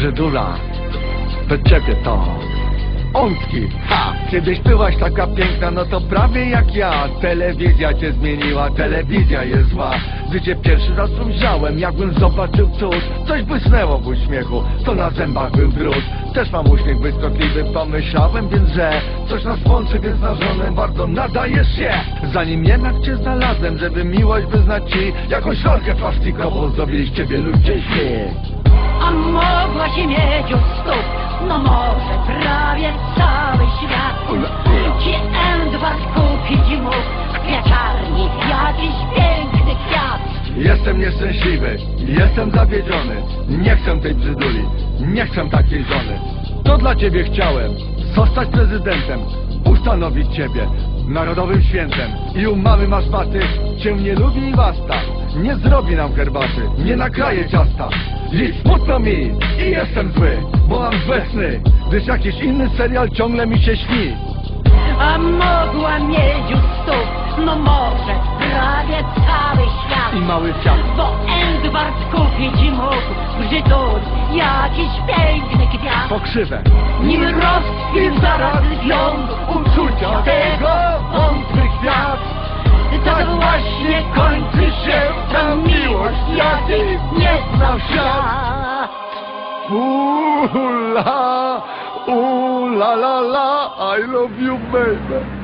brzydula. Bez ciebie to Ąski, ha! Kiedyś byłaś taka piękna, no to prawie jak ja. Telewizja cię zmieniła, telewizja jest zła. Gdy pierwszy raz ujrzałem, jakbym zobaczył cud. Coś błysnęło w uśmiechu, to na zębach był drut Też mam uśmiech błyskotliwy, pomyślałem więc, że Coś nas łączy, więc na żonę bardzo nadajesz się. Zanim jednak cię znalazłem, żeby miłość wyznać ci Jakąś rolkę plastikową zrobili z ciebie ludzie śmiech A mogłaś mieć u stóp, no może prawie cały świat. Ci Edward kupić mógł. W kwiaciarni jakiś piękny kwiat. Jestem nieszczęśliwy, jestem zawiedziony. Nie chcę tej brzyduli, nie chcę takiej żony. To dla ciebie chciałem, zostać prezydentem Ustanowić ciebie narodowym świętem. I u mamy masz maty, cię nie lubi i basta Nie zrobi nam herbaty, nie nakraje ciasta. I smutno mi, i jestem zły Bo mam złe sny, gdyż jakiś inny serial ciągle mi się śni. A mogła mieć u stóp, no może prawie cały świat. I mały świat Bo Edward kupić mógł brzydul jakiś piękny kwiat. Pokrzywę. Nim rozkwit zaraz ląd uczucia Tak właśnie kończy się ta miłość, jakiej nie znał świat. Ooh la, ooh la la la, I love you baby